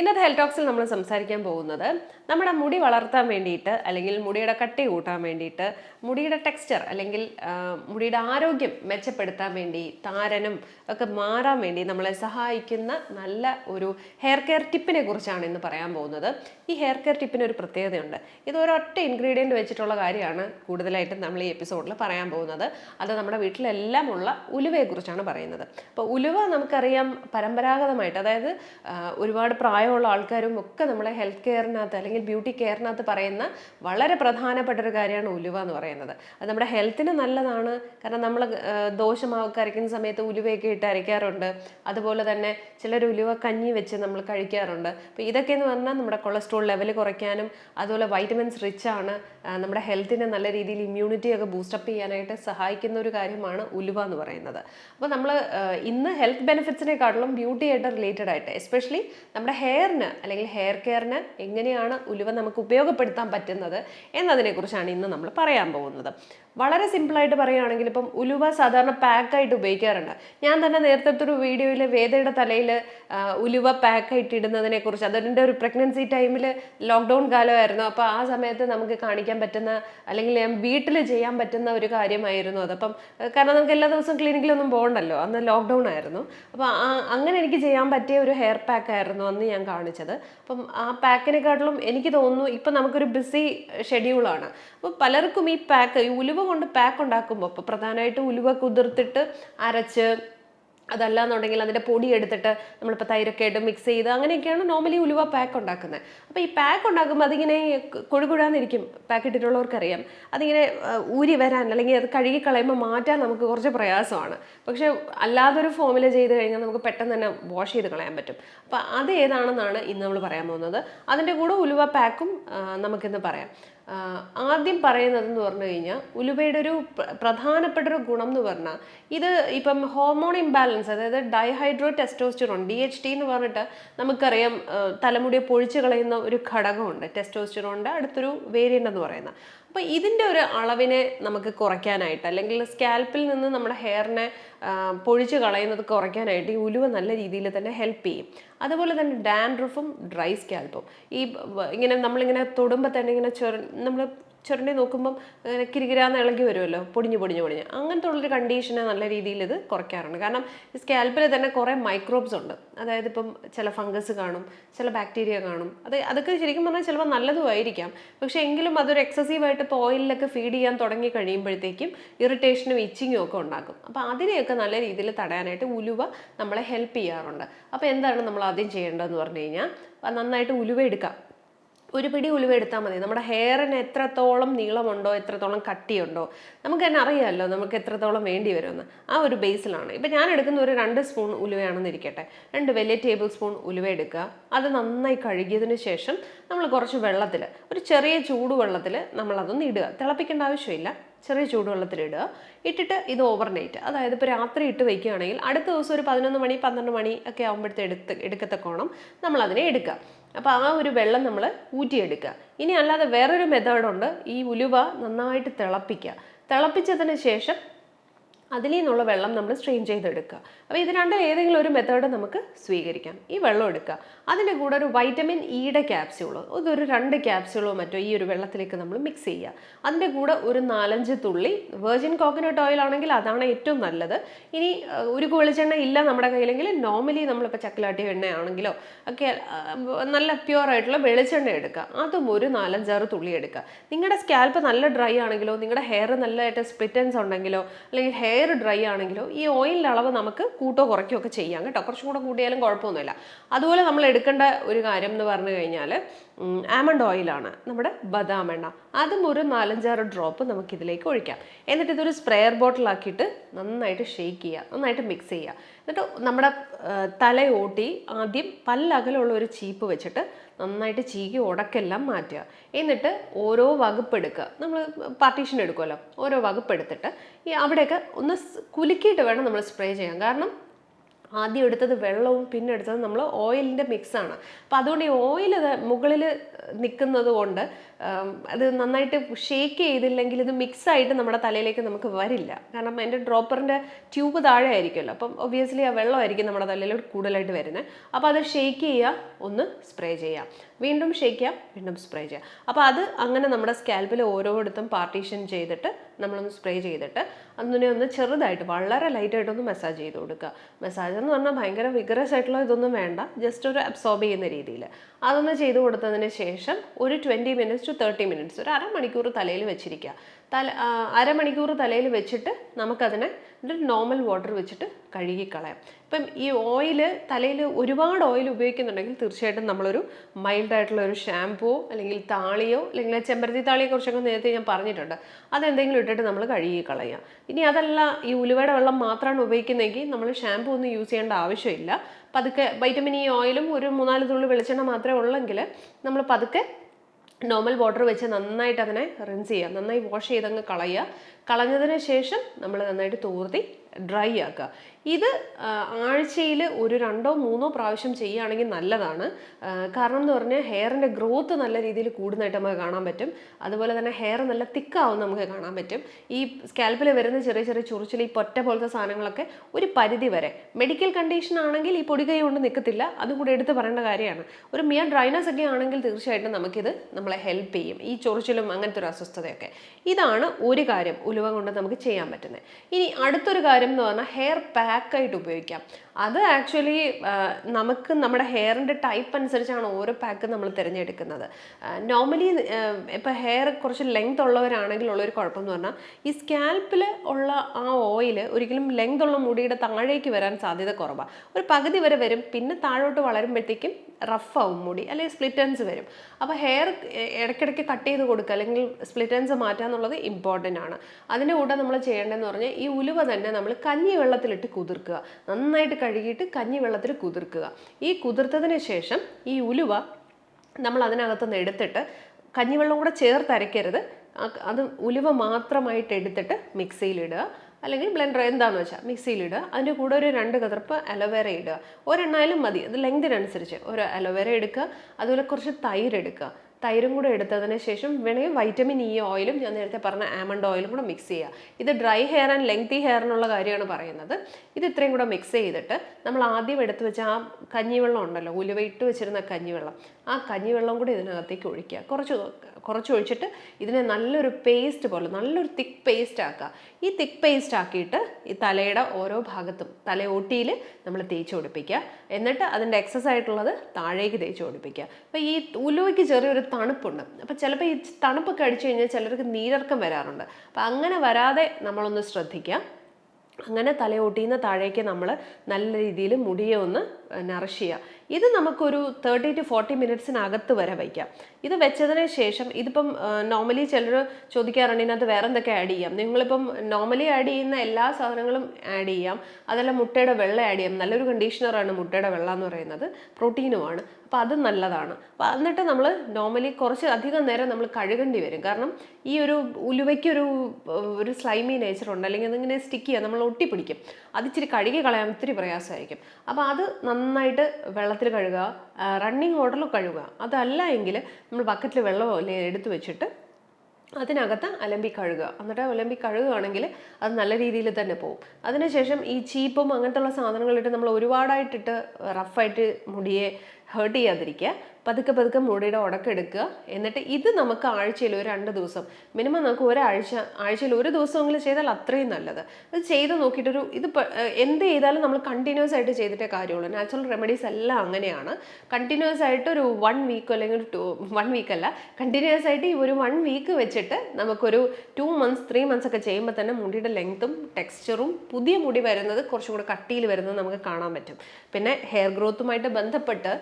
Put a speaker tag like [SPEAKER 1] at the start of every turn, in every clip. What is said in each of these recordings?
[SPEAKER 1] ഇന്നത്തെ ഹെൽത്ത് ടോക്സിൽ നമ്മൾ സംസാരിക്കാൻ പോകുന്നത് നമ്മുടെ മുടി വളർത്താൻ വേണ്ടിയിട്ട് അല്ലെങ്കിൽ മുടിയുടെ കട്ടി കൂട്ടാൻ വേണ്ടിയിട്ട് മുടിയുടെ ടെക്സ്ചർ അല്ലെങ്കിൽ മുടിയുടെ ആരോഗ്യം മെച്ചപ്പെടുത്താൻ വേണ്ടി താരനും ഒക്കെ മാറാൻ വേണ്ടി നമ്മളെ സഹായിക്കുന്ന നല്ല ഒരു ഹെയർ കെയർ ടിപ്പിനെ കുറിച്ചാണ് ഇന്ന് പറയാൻ പോകുന്നത്. ഈ ഹെയർ കെയർ ടിപ്പിന് ഒരു പ്രത്യേകതയുണ്ട്. ഇത് ഒരൊറ്റ ഇൻഗ്രീഡിയന്റ് വെച്ചിട്ടുള്ള കാര്യമാണ് കൂടുതലായിട്ടും നമ്മൾ ഈ എപ്പിസോഡിൽ പറയാൻ പോകുന്നത്. അത് നമ്മുടെ വീട്ടിലെല്ലാം ഉള്ള ഉലുവയെക്കുറിച്ചാണ് പറയുന്നത്. അപ്പോൾ ഉലുവ നമുക്കറിയാം പരമ്പരാഗതമായിട്ട് അതായത് ഒരുപാട് ഒരുപാട് പ്രായമുള്ള ആൾക്കാരും ഒക്കെ നമ്മളെ ഹെൽത്ത് കെയറിനകത്ത് അല്ലെങ്കിൽ ബ്യൂട്ടി കെയറിനകത്ത് പറയുന്ന വളരെ പ്രധാനപ്പെട്ട ഒരു കാര്യമാണ് ഉലുവ എന്ന് പറയുന്നത്. അത് നമ്മുടെ ഹെൽത്തിന് നല്ലതാണ്. കാരണം നമ്മൾ ദോശമാവൊക്കെ അരയ്ക്കുന്ന സമയത്ത് ഉലുവയൊക്കെ ഇട്ട് അരയ്ക്കാറുണ്ട് അതുപോലെ തന്നെ ചിലർ ഉലുവ കഞ്ഞി വെച്ച് നമ്മൾ കഴിക്കാറുണ്ട്. അപ്പോൾ ഇതൊക്കെ എന്ന് പറഞ്ഞാൽ നമ്മുടെ കൊളസ്ട്രോൾ ലെവൽ കുറയ്ക്കാനും അതുപോലെ വൈറ്റമിൻസ് റിച്ച് ആണ്. നമ്മുടെ ഹെൽത്തിനെ നല്ല രീതിയിൽ ഇമ്മ്യൂണിറ്റി ഒക്കെ ബൂസ്റ്റപ്പ് ചെയ്യാനായിട്ട് സഹായിക്കുന്ന ഒരു കാര്യമാണ് ഉലുവ എന്ന് പറയുന്നത്. അപ്പോൾ നമ്മൾ ഇന്ന് ഹെൽത്ത് ബെനിഫിറ്റ്സിനെക്കാട്ടിലും ബ്യൂട്ടി ആയിട്ട് റിലേറ്റഡ് ആയിട്ട് എസ്പെഷ്യലി നമ്മുടെ ഹെയറിന് അല്ലെങ്കിൽ ഹെയർ കെയറിന് എങ്ങനെയാണ് ഉലുവ നമുക്ക് ഉപയോഗപ്പെടുത്താൻ പറ്റുന്നത് എന്നതിനെക്കുറിച്ചാണ് ഇന്ന് നമ്മൾ പറയാൻ പോകുന്നത്. വളരെ സിമ്പിളായിട്ട് പറയുകയാണെങ്കിൽ ഇപ്പം ഉലുവ സാധാരണ പാക്കായിട്ട് ഉപയോഗിക്കാറുണ്ട്. ഞാൻ തന്നെ നേരത്തെ ഒരു വീഡിയോയിൽ വേദയുടെ തലയിൽ ഉലുവ പാക്കായിട്ട് ഇടുന്നതിനെ കുറിച്ച് അതിന്റെ ഒരു പ്രഗ്നൻസി ടൈമിൽ ലോക്ക്ഡൗൺ കാലമായിരുന്നു. അപ്പോൾ ആ സമയത്ത് നമുക്ക് കാണിക്കാൻ പറ്റുന്ന അല്ലെങ്കിൽ ഞാൻ വീട്ടിൽ ചെയ്യാൻ പറ്റുന്ന ഒരു കാര്യമായിരുന്നു അതപ്പം കാരണം നമുക്ക് എല്ലാ ദിവസവും ക്ലിനിക്കിലൊന്നും പോകണ്ടല്ലോ. അന്ന് ലോക്ക്ഡൗൺ ആയിരുന്നു. അപ്പോൾ അങ്ങനെ എനിക്ക് ചെയ്യാൻ പറ്റിയ ഒരു ഹെയർ പാക്ക് ആയിരുന്നു അന്ന് ഞാൻ കാണിച്ചത്. അപ്പം ആ പാക്കിനെക്കാട്ടിലും എനിക്ക് തോന്നുന്നു ഇപ്പം നമുക്കൊരു ബിസി ഷെഡ്യൂളാണ് അപ്പോൾ പലർക്കും ഈ പാക്ക് ഈ ഉലുവ കൊണ്ട് പാക്ക് ഉണ്ടാക്കുമ്പോൾ ഇപ്പോൾ പ്രധാനമായിട്ട് ഉലുവ കുതിർത്തിട്ട് അരച്ച് അതല്ല എന്നുണ്ടെങ്കിൽ അതിന്റെ പൊടി എടുത്തിട്ട് നമ്മളിപ്പോൾ തൈരൊക്കെ ആയിട്ട് മിക്സ് ചെയ്ത് അങ്ങനെയൊക്കെയാണ് നോർമലി ഉലുവ പാക്ക് ഉണ്ടാക്കുന്നത്. അപ്പോൾ ഈ പാക്ക് ഉണ്ടാക്കുമ്പോൾ അതിങ്ങനെ കൊഴുകുഴാന്നിരിക്കും. പാക്ക് ഇട്ടിട്ടുള്ളവർക്കറിയാം. അതിങ്ങനെ ഊരി വരാൻ അല്ലെങ്കിൽ അത് കഴുകി കളയുമ്പോൾ മാറ്റാൻ നമുക്ക് കുറച്ച് പ്രയാസമാണ്. പക്ഷേ അല്ലാതൊരു ഫോമിൽ ചെയ്ത് കഴിഞ്ഞാൽ നമുക്ക് പെട്ടെന്ന് തന്നെ വാഷ് ചെയ്ത് കളയാൻ പറ്റും. അപ്പോൾ അത് ഏതാണെന്നാണ് ഇന്ന് നമ്മൾ പറയാൻ പോകുന്നത്. അതിന്റെ കൂടെ ഉലുവ പാക്കും നമുക്കിന്ന് പറയാം. ആദ്യം പറയുന്നതെന്ന് പറഞ്ഞു കഴിഞ്ഞാൽ ഉലുവയുടെ ഒരു പ്രധാനപ്പെട്ട ഒരു ഗുണം എന്ന് പറഞ്ഞാൽ ഇത് ഇപ്പം ഹോർമോൺ ഇംബാലൻസ് അതായത് dihydrotestosterone D H T എന്ന് പറഞ്ഞിട്ട് നമുക്കറിയാം തലമുടി തലമുടിയെ പൊഴിച്ചു കളയുന്ന ഒരു ഘടകമുണ്ട്. ടെസ്റ്റോസ്റ്റിറോണിന്റെ അടുത്തൊരു വേരിയന്റ് എന്ന് പറയുന്നത്. അപ്പോൾ ഇതിന്റെ ഒരു അളവിനെ നമുക്ക് കുറയ്ക്കാനായിട്ട് അല്ലെങ്കിൽ സ്കാൽപ്പിൽ നിന്ന് നമ്മുടെ ഹെയറിനെ പൊഴിച്ച് കളയുന്നത് കുറയ്ക്കാനായിട്ട് ഈ ഉലുവ നല്ല രീതിയിൽ തന്നെ ഹെൽപ്പ് ചെയ്യും. അതുപോലെ തന്നെ ഡാൻഡ്രഫും ഡ്രൈ സ്കാൽപ്പും. ഈ ഇങ്ങനെ നമ്മളിങ്ങനെ തൊടുമ്പോൾ തന്നെ ഇങ്ങനെ ചെറു നമ്മൾ ചുരണ്ടി നോക്കുമ്പം ഇങ്ങനെ കിരികിരാന്ന് ഇളകി വരുമല്ലോ പൊടിഞ്ഞ് പൊടിഞ്ഞ് പൊടിഞ്ഞ്. അങ്ങനത്തെ ഉള്ളൊരു കണ്ടീഷനെ നല്ല രീതിയിൽ ഇത് കുറയ്ക്കാറുണ്ട്. കാരണം ഈ സ്കാൽപ്പിൽ തന്നെ കുറേ മൈക്രോബ്സ് ഉണ്ട്. അതായത് ഇപ്പം ചില ഫംഗസ് കാണും ചില ബാക്ടീരിയ കാണും. അത് അതൊക്കെ ശരിക്കും പറഞ്ഞാൽ ചിലപ്പോൾ നല്ലതുമായിരിക്കാം. പക്ഷേ എങ്കിലും അതൊരു എക്സസീവായിട്ട് ഇപ്പോൾ ഓയിലിലൊക്കെ ഫീഡ് ചെയ്യാൻ തുടങ്ങി കഴിയുമ്പോഴത്തേക്കും ഇറിറ്റേഷനും ഇച്ചിങ്ങും ഒക്കെ ഉണ്ടാക്കും. അപ്പോൾ അതിനെയൊക്കെ നല്ല രീതിയിൽ തടയാനായിട്ട് ഉലുവ നമ്മളെ ഹെൽപ്പ് ചെയ്യാറുണ്ട്. അപ്പോൾ എന്താണ് നമ്മൾ ആദ്യം ചെയ്യേണ്ടതെന്ന് പറഞ്ഞു കഴിഞ്ഞാൽ നന്നായിട്ട് ഉലുവ എടുക്കാം. ഒരു പിടി ഉലുവ എടുത്താൽ മതി. നമ്മുടെ ഹെയറിന് എത്രത്തോളം നീളമുണ്ടോ എത്രത്തോളം കട്ടിയുണ്ടോ നമുക്ക് തന്നെ അറിയാമല്ലോ നമുക്ക് എത്രത്തോളം വേണ്ടി വരുമെന്ന്. ആ ഒരു ബേസിലാണ്. ഇപ്പം ഞാൻ എടുക്കുന്ന ഒരു രണ്ട് സ്പൂൺ ഉലുവയാണെന്ന് ഇരിക്കട്ടെ. രണ്ട് വലിയ ടേബിൾ സ്പൂൺ ഉലുവ എടുക്കുക. അത് നന്നായി കഴുകിയതിന് ശേഷം നമ്മൾ കുറച്ച് വെള്ളത്തിൽ ഒരു ചെറിയ ചൂടുവെള്ളത്തിൽ നമ്മളതൊന്ന് ഇടുക. തിളപ്പിക്കേണ്ട ആവശ്യമില്ല. ചെറിയ ചൂടുവെള്ളത്തിൽ ഇടുക. ഇട്ടിട്ട് ഇത് ഓവർനൈറ്റ് അതായത് ഇപ്പോൾ രാത്രി ഇട്ട് വയ്ക്കുകയാണെങ്കിൽ അടുത്ത ദിവസം ഒരു പതിനൊന്ന് മണി പന്ത്രണ്ട് മണി ഒക്കെ ആകുമ്പോഴത്തെ എടുത്ത് എടുക്കത്തക്കോണം നമ്മളതിനെ എടുക്കുക. അപ്പോൾ ആ ഒരു വെള്ളം നമ്മൾ ഊറ്റിയെടുക്കുക. ഇനി അല്ലാതെ വേറൊരു മെത്തേഡുണ്ട് ഈ ഉലുവ നന്നായിട്ട് തിളപ്പിക്കുക. തിളപ്പിച്ചതിന് ശേഷം അതിൽ നിന്നുള്ള വെള്ളം നമ്മൾ സ്ട്രെയിൻ ചെയ്തെടുക്കുക. അപ്പോൾ ഇത് രണ്ടിൽ ഏതെങ്കിലും ഒരു മെത്തേഡ് നമുക്ക് സ്വീകരിക്കാം. ഈ വെള്ളം എടുക്കുക. അതിന്റെ കൂടെ ഒരു വൈറ്റമിൻ ഇയുടെ ക്യാപ്സ്യൂൾ ഇതൊരു രണ്ട് ക്യാപ്സ്യൂളോ മറ്റോ ഈ ഒരു വെള്ളത്തിലേക്ക് നമ്മൾ മിക്സ് ചെയ്യുക. അതിന്റെ കൂടെ ഒരു നാലഞ്ച് തുള്ളി വെർജിൻ കോക്കനട്ട് ഓയിൽ ആണെങ്കിൽ അതാണ് ഏറ്റവും നല്ലത്. ഇനി ഒരു വെളിച്ചെണ്ണ ഇല്ല നമ്മുടെ കയ്യിലെങ്കിൽ നോർമലി നമ്മളിപ്പോൾ ചക്കലാട്ടിയ എണ്ണയാണെങ്കിലോ ഒക്കെ നല്ല പ്യുവർ ആയിട്ടുള്ള വെളിച്ചെണ്ണ എടുക്കുക. അതും ഒരു നാലഞ്ചാറ് തുള്ളി എടുക്കുക. നിങ്ങളുടെ സ്കാൽപ്പ് നല്ല ഡ്രൈ ആണെങ്കിലോ നിങ്ങളുടെ ഹെയർ നല്ലതായിട്ട് സ്പ്ലിറ്റൻസ് ഉണ്ടെങ്കിലോ അല്ലെങ്കിൽ ഹെയർ ഡ്രൈ ആണെങ്കിലോ ഈ ഓയിലിന്റെ അളവ് നമുക്ക് കൂട്ടോ കുറയ്ക്കുകയോ ഒക്കെ ചെയ്യാം കേട്ടോ. കുറച്ചും കൂടെ കൂട്ടിയാലും കുഴപ്പമൊന്നുമില്ല. അതുപോലെ നമ്മൾ എടുക്കേണ്ട ഒരു കാര്യം എന്ന് പറഞ്ഞു കഴിഞ്ഞാൽ ആമണ്ട് ഓയിലാണ് നമ്മുടെ ബദാം എണ്ണ. അതും ഒരു നാലഞ്ചാറ് ഡ്രോപ്പ് നമുക്ക് ഇതിലേക്ക് ഒഴിക്കാം. എന്നിട്ട് ഇതൊരു സ്പ്രെയർ ബോട്ടിലാക്കിയിട്ട് നന്നായിട്ട് ഷെയ്ക്ക് ചെയ്യുക. നന്നായിട്ട് മിക്സ് ചെയ്യുക. എന്നിട്ട് നമ്മുടെ തലയോട്ടി ആദ്യം പല്ലകലുള്ള ഒരു ചീപ്പ് വെച്ചിട്ട് നന്നായിട്ട് ചീകി ഉടക്കെല്ലാം മാറ്റുക. എന്നിട്ട് ഓരോ വകുപ്പ് എടുക്കുക. നമ്മൾ പാർട്ടീഷൻ എടുക്കുമല്ലോ. ഓരോ വകുപ്പ് എടുത്തിട്ട് ഈ അവിടെയൊക്കെ ഒന്ന് കുലുക്കിയിട്ട് വേണം നമ്മൾ സ്പ്രേ ചെയ്യാൻ. കാരണം ആദ്യം എടുത്തത് വെള്ളവും പിന്നെ എടുത്തത് നമ്മൾ ഓയിലിന്റെ മിക്സാണ് അപ്പോൾ അതുകൊണ്ട് ഈ ഓയിൽ മുകളിൽ നിൽക്കുന്നത് കൊണ്ട് അത് നന്നായിട്ട് ഷേക്ക് ചെയ്തില്ലെങ്കിൽ ഇത് മിക്സ് ആയിട്ട് നമ്മുടെ തലയിലേക്ക് നമുക്ക് വരില്ല. കാരണം അതിന്റെ ഡ്രോപ്പറിന്റെ ട്യൂബ് താഴെ ആയിരിക്കുമല്ലോ അപ്പം ഒബ്വിയസ്ലി ആ വെള്ളമായിരിക്കും നമ്മുടെ തലയിലോട്ട് കൂടുതലായിട്ട് വരുന്നത് അപ്പോൾ അത് ഷേക്ക് ചെയ്യുക ഒന്ന് സ്പ്രേ ചെയ്യാം വീണ്ടും ഷേക്ക് ചെയ്യാം വീണ്ടും സ്പ്രേ ചെയ്യാം അപ്പോൾ അത് അങ്ങനെ നമ്മുടെ സ്കാൽപ്പിൽ ഓരോയിടത്തും പാർട്ടീഷൻ ചെയ്തിട്ട് നമ്മളൊന്ന് സ്പ്രേ ചെയ്തിട്ട് അതിനെ ഒന്ന് ചെറുതായിട്ട് വളരെ ലൈറ്റായിട്ടൊന്ന് മസാജ് ചെയ്ത് കൊടുക്കുക. മസാജ് എന്ന് പറഞ്ഞാൽ ഭയങ്കര വിഗറസ് ആയിട്ടുള്ള ഇതൊന്നും വേണ്ട. ജസ്റ്റ് ഒരു അബ്സോർബ് ചെയ്യുന്ന രീതിയിൽ. അതൊന്ന് ചെയ്ത് കൊടുത്തതിന് ശേഷം ഒരു twenty minutes to thirty minutes ഒരു അരമണിക്കൂർ തലയിൽ വെച്ചിരിക്കുക. തല അരമണിക്കൂർ തലയിൽ വെച്ചിട്ട് നമുക്കതിനെ നോർമൽ വാട്ടർ വെച്ചിട്ട് കഴുകിക്കളയാം. ഇപ്പം ഈ ഓയിൽ തലയിൽ ഒരുപാട് ഓയിൽ ഉപയോഗിക്കുന്നുണ്ടെങ്കിൽ തീർച്ചയായിട്ടും നമ്മളൊരു മൈൽഡായിട്ടുള്ള ഒരു ഷാമ്പൂ അല്ലെങ്കിൽ താളിയോ അല്ലെങ്കിൽ ചെമ്പരത്തി താളിയെ കുറിച്ചൊക്കെ നേരത്തെ ഞാൻ പറഞ്ഞിട്ടുണ്ട്. അതെന്തെങ്കിലും ഇട്ടിട്ട് നമ്മൾ കഴുകി കളയുക ഇനി അതല്ല ഈ ഉലുവയുടെ വെള്ളം മാത്രമാണ് ഉപയോഗിക്കുന്നതെങ്കിൽ നമ്മൾ ഷാമ്പൂ ഒന്നും യൂസ് ചെയ്യേണ്ട ആവശ്യമില്ല. പതുക്കെ വൈറ്റമിൻ ഇ ഓയിലും ഒരു മൂന്നാൽ തുള്ളി വെളിച്ചെണ്ണ മാത്രമേ ഉള്ളെങ്കിൽ നമ്മൾ പതുക്കെ നോർമൽ വാട്ടർ വെച്ച് നന്നായിട്ട് അതിനെ റിൻസ് ചെയ്യുക. നന്നായി വാഷ് ചെയ്തങ്ങ് കളയുക. കളഞ്ഞതിന് ശേഷം നമ്മൾ നന്നായിട്ട് തോർത്തി ഡ്രൈ ആക്കുക. ഇത് ആഴ്ചയിൽ ഒരു രണ്ടോ മൂന്നോ പ്രാവശ്യം ചെയ്യുകയാണെങ്കിൽ നല്ലതാണ്. കാരണം എന്ന് പറഞ്ഞാൽ ഹെയറിന്റെ ഗ്രോത്ത് നല്ല രീതിയിൽ കൂടുന്നതായിട്ട് നമുക്ക് കാണാൻ പറ്റും. അതുപോലെ തന്നെ ഹെയർ നല്ല തിക്കാവും നമുക്ക് കാണാൻ പറ്റും. ഈ സ്കാൽപ്പിൽ വരുന്ന ചെറിയ ചെറിയ ചൊറിച്ചിൽ ഈ പൊറ്റ പോലത്തെ സാധനങ്ങളൊക്കെ ഒരു പരിധി വരെ. മെഡിക്കൽ കണ്ടീഷൻ ആണെങ്കിൽ ഈ പൊടി പൊടികൈ കൊണ്ട് നിൽക്കത്തില്ല. അതും കൂടി എടുത്ത് പറയേണ്ട കാര്യമാണ്. ഒരു മിയ ഡ്രൈനസ് ഒക്കെ ആണെങ്കിൽ തീർച്ചയായിട്ടും നമുക്കിത് നമ്മളെ ഹെൽപ്പ് ചെയ്യും. ഈ ചൊറിച്ചിലും അങ്ങനത്തെ ഒരു അസ്വസ്ഥതയൊക്കെ. ഇതാണ് ഒരു കാര്യം ഉലുവ കൊണ്ട് നമുക്ക് ചെയ്യാൻ പറ്റുന്നത്. ഇനി അടുത്തൊരു കാര്യം എന്ന് പറഞ്ഞാൽ ഹെയർ പാക്കായിട്ട് ഉപയോഗിക്കാം. അത് ആക്ച്വലി നമുക്ക് നമ്മുടെ ഹെയറിന്റെ ടൈപ്പ് അനുസരിച്ചാണ് ഓരോ പാക്ക് നമ്മൾ തിരഞ്ഞെടുക്കുന്നത്. നോർമലി ഇപ്പോൾ ഹെയർ കുറച്ച് ലെങ്ത് ഉള്ളവരാണെങ്കിൽ ഉള്ളൊരു കുഴപ്പം എന്ന് പറഞ്ഞാൽ ഈ സ്കാൽപ്പിൽ ഉള്ള ആ ഓയിൽ ഒരിക്കലും ലെങ്ത് ഉള്ള മുടിയുടെ താഴേക്ക് വരാൻ സാധ്യത കുറവാണ് ഒരു പകുതി വരെ വരും പിന്നെ താഴോട്ട് വളരുമ്പോഴത്തേക്കും റഫാവും മുടി അല്ലെങ്കിൽ സ്പ്ലിറ്റൻസ് വരും. അപ്പോൾ ഹെയർ ഇടയ്ക്കിടയ്ക്ക് കട്ട് ചെയ്ത് കൊടുക്കുക അല്ലെങ്കിൽ സ്പ്ലിറ്റൻസ് മാറ്റുക എന്നുള്ളത് ഇമ്പോർട്ടന്റ് ആണ്. അതിന്റെ കൂടെ നമ്മൾ ചെയ്യേണ്ടതെന്ന് പറഞ്ഞാൽ ഈ ഉലുവ തന്നെ നമ്മൾ കഞ്ഞി വെള്ളത്തിലിട്ട് കുതിർക്കുക. നന്നായിട്ട് കഴുകിയിട്ട് കഞ്ഞി വെള്ളത്തിൽ കുതിർക്കുക. ഈ കുതിർത്തതിന് ശേഷം ഈ ഉലുവ നമ്മൾ അതിനകത്ത് നിന്ന് എടുത്തിട്ട് കഞ്ഞിവെള്ളം കൂടെ ചേർത്ത് അരയ്ക്കരുത്. അത് ഉലുവ മാത്രമായിട്ട് എടുത്തിട്ട് മിക്സിയിലിടുക അല്ലെങ്കിൽ ബ്ലെൻഡർ എന്താണെന്ന് വെച്ചാൽ മിക്സിയിലിടുക അതിന്റെ കൂടെ ഒരു രണ്ട് കതിർപ്പ് അലോവേര ഇടുക. ഒരെണ്ണായാലും മതി. അത് ലെങ്തിനനുസരിച്ച് ഒരു അലോവേര എടുക്കുക. അതുപോലെ കുറച്ച് തൈര് എടുക്കുക. തൈരും കൂടെ എടുത്തതിന് ശേഷം വേണമെങ്കിൽ വൈറ്റമിൻ ഇ ഓയിലും ഞാൻ നേരത്തെ പറഞ്ഞ ആമണ്ട് ഓയിലും കൂടെ മിക്സ് ചെയ്യുക. ഇത് ഡ്രൈ ഹെയർ ആൻഡ് ലെങ്തി ഹെയറിനുള്ള കാര്യമാണ് പറയുന്നത്. ഇത് ഇത്രയും കൂടെ മിക്സ് ചെയ്തിട്ട് നമ്മൾ ആദ്യം എടുത്തു വെച്ച ആ കഞ്ഞിവെള്ളം ഉണ്ടല്ലോ ഉലുവ ഇട്ട് വെച്ചിരുന്ന കഞ്ഞിവെള്ളം. ആ കഞ്ഞിവെള്ളം കൂടി ഇതിനകത്തേക്ക് ഒഴിക്കുക. കുറച്ച് കുറച്ച് ഒഴിച്ചിട്ട് ഇതിനെ നല്ലൊരു പേസ്റ്റ് പോലെ നല്ലൊരു തിക്ക് പേസ്റ്റ് ആക്കുക. ഈ തിക്ക് പേസ്റ്റ് ആക്കിയിട്ട് ഈ തലയുടെ ഓരോ ഭാഗത്തും തലയോട്ടിയിൽ നമ്മൾ തേച്ച് പിടിപ്പിക്കുക. എന്നിട്ട് അതിന്റെ എക്സസ് ആയിട്ടുള്ളത് താഴേക്ക് തേച്ച് പിടിപ്പിക്കുക. അപ്പോൾ ഈ ഉലുവയ്ക്ക് ചെറിയൊരു തണുപ്പുണ്ട്. അപ്പോൾ ചിലപ്പോൾ ഈ തണുപ്പൊക്കെ അടിച്ചു കഴിഞ്ഞാൽ ചിലർക്ക് നീരർക്കം വരാറുണ്ട്. അപ്പോൾ അങ്ങനെ വരാതെ നമ്മളൊന്ന് ശ്രദ്ധിക്കുക. അങ്ങനെ തലയോട്ടിന്ന് താഴേക്ക് നമ്മൾ നല്ല രീതിയിൽ മുടിയെ ഒന്ന് നറിഷ് ചെയ്യുക ഇത് നമുക്കൊരു തേർട്ടി ടു ഫോർട്ടി മിനിറ്റ്സിനകത്ത് വരെ വയ്ക്കാം. ഇത് വെച്ചതിന് ശേഷം ഇതിപ്പം നോർമലി ചിലർ ചോദിക്കാറുണ്ട് ഇതിനകത്ത് വേറെ എന്തൊക്കെ ആഡ് ചെയ്യാം? നിങ്ങളിപ്പം നോർമലി ആഡ് ചെയ്യുന്ന എല്ലാ സാധനങ്ങളും ആഡ് ചെയ്യാം. അതല്ല മുട്ടയുടെ വെള്ളം ആഡ് ചെയ്യാം. നല്ലൊരു കണ്ടീഷണറാണ് മുട്ടയുടെ വെള്ളം എന്ന് പറയുന്നത്. പ്രോട്ടീനുമാണ്. അപ്പോൾ അത് നല്ലതാണ്. അപ്പോൾ എന്നിട്ട് നമ്മൾ നോർമലി കുറച്ച് അധികം നേരം നമ്മൾ കഴുകേണ്ടി വരും. കാരണം ഈ ഒരു ഉലുവയ്ക്കൊരു ഒരു സ്ലൈമി നേച്ചർ ഉണ്ട്. അല്ലെങ്കിൽ അതിങ്ങനെ സ്റ്റിക്ക് ചെയ്യുക നമ്മൾ ഒട്ടിപ്പിടിക്കും. അത് ഇച്ചിരി കഴുകി കളയാൻ ഒത്തിരി പ്രയാസമായിരിക്കും. അപ്പോൾ അത് നന്നായിട്ട് വെള്ളത്തിൽ കഴുകുക റണ്ണിങ് വാട്ടറിൽ കഴുകുക. അതല്ല എങ്കിൽ നമ്മൾ ബക്കറ്റിൽ വെള്ളമോ അല്ലെങ്കിൽ എടുത്തു വെച്ചിട്ട് അതിനകത്ത് അലമ്പി കഴുകുക. എന്നിട്ട് അലമ്പി കഴുകുകയാണെങ്കിൽ അത് നല്ല രീതിയിൽ തന്നെ പോകും അതിനുശേഷം ഈ ചീപ്പും അങ്ങനത്തെ ഉള്ള സാധനങ്ങളിട്ട് നമ്മൾ ഒരുപാടായിട്ടിട്ട് റഫായിട്ട് മുടിയെ ഹേർട്ട് ചെയ്യാതിരിക്കുക. പതുക്കെ പതുക്കെ മുടിയുടെ ഉടക്കെടുക്കുക എന്നിട്ട് ഇത് നമുക്ക് ആഴ്ചയിൽ ഒരു രണ്ട് ദിവസം മിനിമം നമുക്ക് ഒരാഴ്ച ആഴ്ചയിൽ ഒരു ദിവസമെങ്കിലും ചെയ്താൽ അത്രയും നല്ലത്. അത് ചെയ്ത് നോക്കിയിട്ടൊരു ഇത് എന്ത് ചെയ്താലും നമ്മൾ കണ്ടിന്യൂസ് ആയിട്ട് ചെയ്തിട്ടേ കാര്യമുള്ളൂ. നാച്ചുറൽ റെമഡീസ് എല്ലാം അങ്ങനെയാണ്. കണ്ടിന്യൂസ് ആയിട്ട് ഒരു വൺ വീക്ക് അല്ലെങ്കിൽ ടു വൺ വീക്ക് അല്ല. കണ്ടിന്യൂസ് ആയിട്ട് ഈ ഒരു വൺ വീക്ക് വെച്ചിട്ട് നമുക്കൊരു ടു മന്ത്സ് ത്രീ മന്ത്സ് ഒക്കെ ചെയ്യുമ്പോൾ തന്നെ മുടിയുടെ ലെങ്ത്തും ടെക്സ്ചറും പുതിയ മുടി വരുന്നത് കുറച്ചും കൂടെ കട്ടിയിൽ വരുന്നത് നമുക്ക് കാണാൻ പറ്റും. പിന്നെ ഹെയർ ഗ്രോത്തുമായിട്ട് ബന്ധപ്പെട്ട്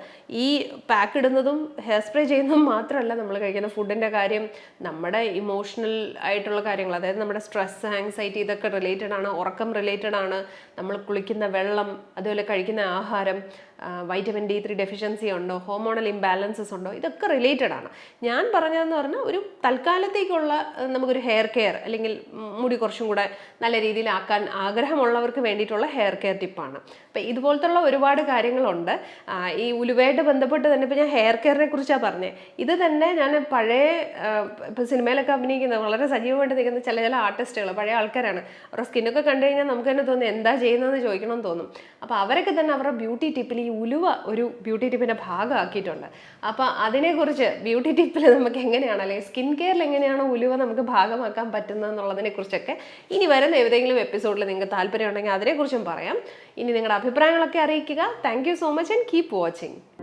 [SPEAKER 1] ഈ പാക്ക് ഇടുന്നതും ഹെയർ സ്പ്രേ ചെയ്യുന്നതും മാത്രമല്ല നമ്മൾ കഴിക്കുന്ന ഫുഡിന്റെ കാര്യം നമ്മുടെ ഇമോഷണൽ ആയിട്ടുള്ള കാര്യങ്ങൾ അതായത് നമ്മുടെ സ്ട്രെസ് ആങ്സൈറ്റി ഇതൊക്കെ റിലേറ്റഡ് ആണ് ഉറക്കം റിലേറ്റഡ് ആണ് നമ്മൾ കുളിക്കുന്ന വെള്ളം അതുപോലെ കഴിക്കുന്ന ആഹാരം വൈറ്റമിൻ ഡി ത്രീ ഡെഫിഷ്യൻസി ഉണ്ടോ ഹോമോണൽ ഇംബാലൻസസ് ഉണ്ടോ ഇതൊക്കെ റിലേറ്റഡ് ആണ്. ഞാൻ പറഞ്ഞതെന്ന് പറഞ്ഞാൽ ഒരു തൽക്കാലത്തേക്കുള്ള നമുക്കൊരു ഹെയർ കെയർ അല്ലെങ്കിൽ മുടി കുറച്ചും കൂടെ നല്ല രീതിയിലാക്കാൻ ആഗ്രഹമുള്ളവർക്ക് വേണ്ടിയിട്ടുള്ള ഹെയർ കെയർ ടിപ്പാണ് അപ്പം ഇതുപോലത്തുള്ള ഒരുപാട് കാര്യങ്ങളുണ്ട്. ഈ ഉലുവയായിട്ട് ബന്ധപ്പെട്ട് തന്നെ ഇപ്പോൾ ഞാൻ ഹെയർ കെയറിനെ കുറിച്ചാണ് പറഞ്ഞത് ഇത് തന്നെ ഞാൻ പഴയ ഇപ്പോൾ സിനിമയിലൊക്കെ അഭിനയിക്കുന്ന വളരെ സജീവമായിട്ട് നിൽക്കുന്ന ചില ചില ആർട്ടിസ്റ്റുകൾ പഴയ ആൾക്കാരാണ്. അവരുടെ സ്കിന്നൊക്കെ കണ്ടു കഴിഞ്ഞാൽ നമുക്ക് തന്നെ തോന്നുന്നു എന്താ ചെയ്യുന്നതെന്ന് ചോദിക്കണമെന്ന് തോന്നും. അപ്പോൾ അവരൊക്കെ തന്നെ അവരുടെ ബ്യൂട്ടി ടിപ്പിൽ ഈ ഉലുവ ഒരു ബ്യൂട്ടി ടിപ്പിന്റെ ഭാഗമാക്കിയിട്ടുണ്ട്. അപ്പോൾ അതിനെക്കുറിച്ച് ബ്യൂട്ടി ടിപ്പിൽ നമുക്ക് എങ്ങനെയാണ് അല്ലെങ്കിൽ സ്കിൻ കെയറിൽ എങ്ങനെയാണ് ഉലുവ നമുക്ക് ഭാഗമാക്കാൻ പറ്റുന്നത് എന്നുള്ളതിനെ കുറിച്ചൊക്കെ ഇനി വരുന്ന ഏതെങ്കിലും എപ്പിസോഡിൽ നിങ്ങൾക്ക് താല്പര്യം ഉണ്ടെങ്കിൽ അതിനെക്കുറിച്ചും പറയാം. ഇനി നിങ്ങളുടെ അഭിപ്രായങ്ങളൊക്കെ അറിയിക്കുക. Thank so much and keep watching